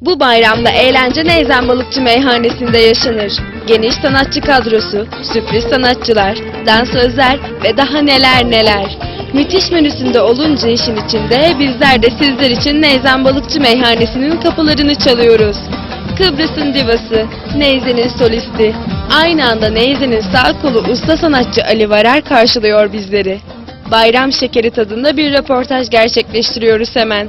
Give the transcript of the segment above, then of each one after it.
Bu bayramda eğlence Neyzen Balıkçı Meyhanesi'nde yaşanır. Geniş sanatçı kadrosu, sürpriz sanatçılar, dansözler ve daha neler neler. Müthiş menüsünde olunca işin içinde bizler de sizler için Neyzen Balıkçı Meyhanesi'nin kapılarını çalıyoruz. Kıbrıs'ın divası, Neyzen'in solisti. Aynı anda Neyzen'in sağ kolu usta sanatçı Ali Varar karşılıyor bizleri. Bayram şekeri tadında bir röportaj gerçekleştiriyoruz hemen.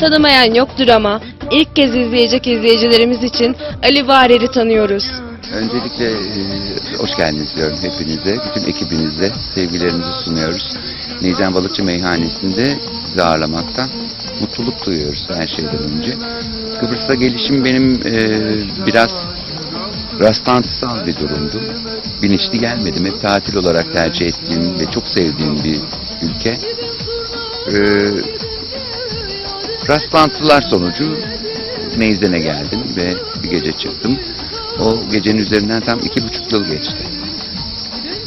Tanımayan yoktur ama ilk kez izleyecek izleyicilerimiz için Ali Varer'i tanıyoruz. Öncelikle e, hoş geldiniz diyorum hepinize. Bütün ekibinize sevgilerimizi sunuyoruz. Neyzen Balıkçı Meyhanesi'nde sizi ağırlamaktan mutluluk duyuyoruz her şeyden önce. Kıbrıs'a gelişim benim e, biraz rastlantısal bir durumdu. Bilinçli gelmedim. Hep tatil olarak tercih ettiğim ve çok sevdiğim bir ülke. E, rastlantılar sonucu Neyzen'e geldim ve bir gece çıktım. O gecenin üzerinden tam iki buçuk yıl geçti.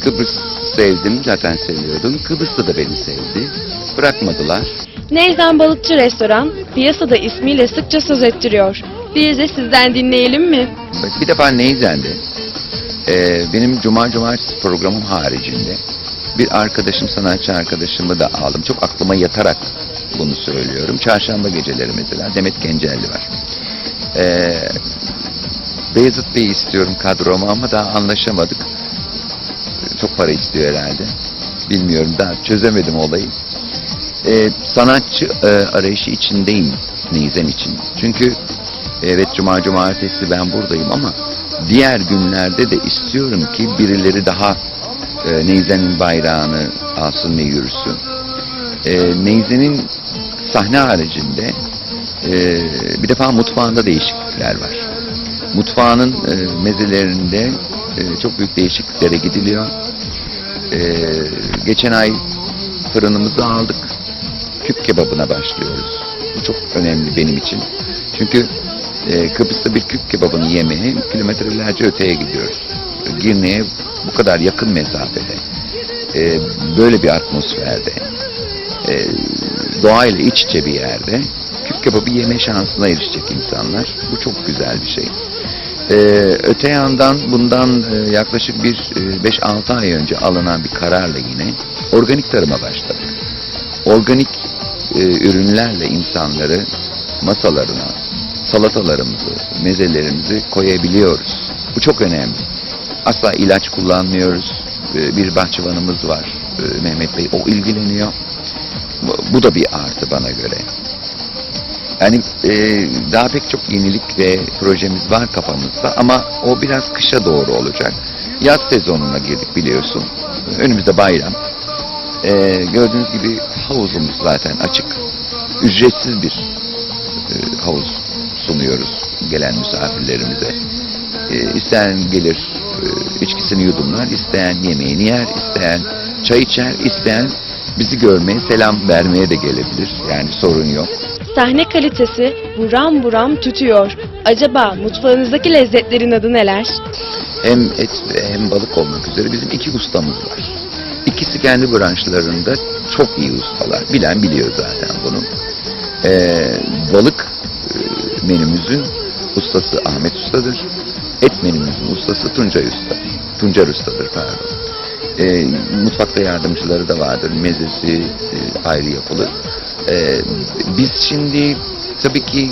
Kıbrıs sevdim, zaten seviyordum. Kıbrıs'ta da beni sevdi. Bırakmadılar. Neyzen Balıkçı Restoran piyasada ismiyle sıkça söz ettiriyor. Bir de sizden dinleyelim mi? Bir defa Neyzen'de e, benim Cuma Cumartesi programım haricinde bir arkadaşım, sanatçı arkadaşımı da aldım. Çok aklıma yatarak bunu söylüyorum. Çarşamba geceleri mesela Demet Gencelli var. E, Beyazıt Bey'i istiyorum kadroma ama daha anlaşamadık. Çok para istiyor herhalde. Bilmiyorum daha çözemedim olayı. E, sanatçı e, arayışı içindeyim Neyzen için. Çünkü evet Cuma Cumartesi ben buradayım ama diğer günlerde de istiyorum ki birileri daha e, Neyzen'in bayrağını alsın ve yürüsün. E, Neyzen'in sahne haricinde e, bir defa mutfağında değişiklikler var. Mutfağının e, mezelerinde e, çok büyük değişikliklere gidiliyor. E, geçen ay fırınımızı aldık. Küp kebabına başlıyoruz. Bu çok önemli benim için. Çünkü e, Kıbrıs'ta bir küp kebabını yemeye kilometrelerce öteye gidiyoruz. Girne'ye bu kadar yakın mesafede, e, böyle bir atmosferde, e, doğayla iç içe bir yerde küp kebabı yeme şansına erişecek insanlar. Bu çok güzel bir şey. Ee, öte yandan bundan e, yaklaşık bir e, 5-6 ay önce alınan bir kararla yine organik tarıma başladık. Organik e, ürünlerle insanları masalarına salatalarımızı, mezelerimizi koyabiliyoruz. Bu çok önemli. Asla ilaç kullanmıyoruz. E, bir bahçıvanımız var e, Mehmet Bey. O ilgileniyor. Bu, da bir artı bana göre. Yani e, daha pek çok yenilik ve projemiz var kafamızda ama o biraz kışa doğru olacak. Yaz sezonuna girdik biliyorsun. Önümüzde bayram. E, gördüğünüz gibi havuzumuz zaten açık. Ücretsiz bir e, havuz sunuyoruz gelen misafirlerimize. E, isteyen gelir e, içkisini yudumlar, isteyen yemeğini yer, isteyen çay içer, isteyen bizi görmeye, selam vermeye de gelebilir. Yani sorun yok. Sahne kalitesi buram buram tütüyor. Acaba mutfağınızdaki lezzetlerin adı neler? hem et hem balık olmak üzere bizim iki ustamız var. İkisi kendi branşlarında çok iyi ustalar. Bilen biliyor zaten bunu. Ee, balık e, menümüzün ustası Ahmet Usta'dır. Et menümüzün ustası Tuncay Usta. Tuncer Usta'dır pardon. Ee, mutfakta yardımcıları da vardır. Mezesi e, ayrı yapılır. Ee, biz şimdi tabii ki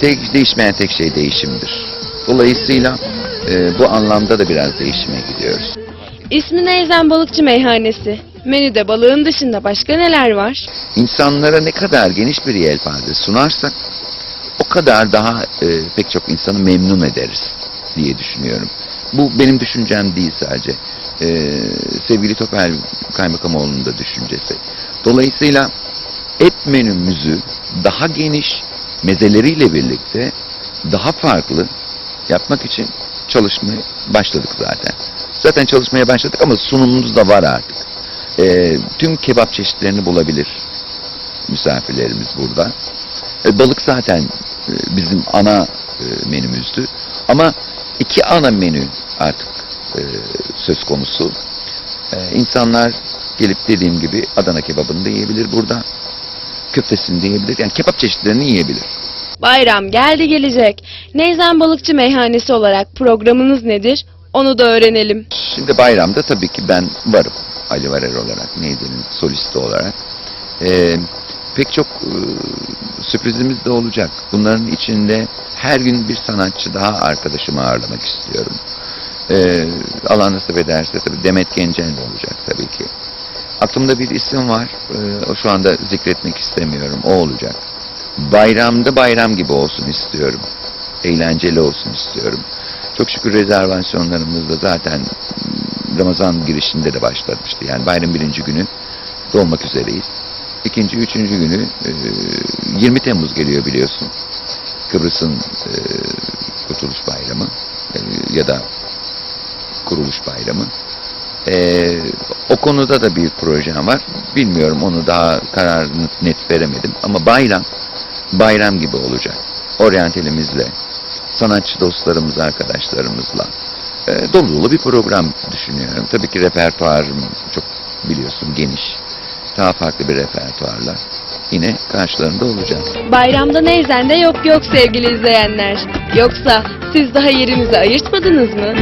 tek değişmeyen tek şey değişimdir. Dolayısıyla e, bu anlamda da biraz değişime gidiyoruz. İsmi Neyzen Balıkçı Meyhanesi. Menüde balığın dışında başka neler var? İnsanlara ne kadar geniş bir yelpaze sunarsak o kadar daha e, pek çok insanı memnun ederiz diye düşünüyorum. Bu benim düşüncem değil sadece. E, sevgili Topel Kaymakamoğlu'nun da düşüncesi. Dolayısıyla et menümüzü daha geniş mezeleriyle birlikte daha farklı yapmak için çalışmaya başladık zaten. Zaten çalışmaya başladık ama sunumumuz da var artık. Ee, tüm kebap çeşitlerini bulabilir misafirlerimiz burada. E, balık zaten e, bizim ana e, menümüzdü. Ama iki ana menü artık e, söz konusu. E, insanlar gelip dediğim gibi Adana kebabını da yiyebilir burada. Köftesini de yiyebilir. Yani kebap çeşitlerini yiyebilir. Bayram geldi gelecek. Neyzen Balıkçı Meyhanesi olarak programınız nedir? Onu da öğrenelim. Şimdi bayramda tabii ki ben varım. Ali Varer olarak, Neyzen'in solisti olarak. Ee, pek çok e, sürprizimiz de olacak. Bunların içinde her gün bir sanatçı daha arkadaşımı ağırlamak istiyorum. Ee, Allah nasip ederse tabii Demet Gencel de olacak tabii ki. Aklımda bir isim var. Ee, o şu anda zikretmek istemiyorum. O olacak. Bayramda bayram gibi olsun istiyorum. Eğlenceli olsun istiyorum. Çok şükür rezervasyonlarımız da zaten Ramazan girişinde de başlamıştı. Yani bayram birinci günü dolmak üzereyiz. İkinci, üçüncü günü e, 20 Temmuz geliyor biliyorsun. Kıbrıs'ın e, Kurtuluş Bayramı e, ya da Kuruluş Bayramı. E, o konuda da bir projem var. Bilmiyorum onu daha kararını net veremedim. Ama bayram, bayram gibi olacak. Oryantalimizle, sanatçı dostlarımız, arkadaşlarımızla e, dolu dolu bir program düşünüyorum. Tabii ki repertuarım çok biliyorsun geniş. Daha farklı bir repertuarla yine karşılarında olacağım. Bayramda Neyzen'de yok yok sevgili izleyenler. Yoksa siz daha yerinizi ayırtmadınız mı?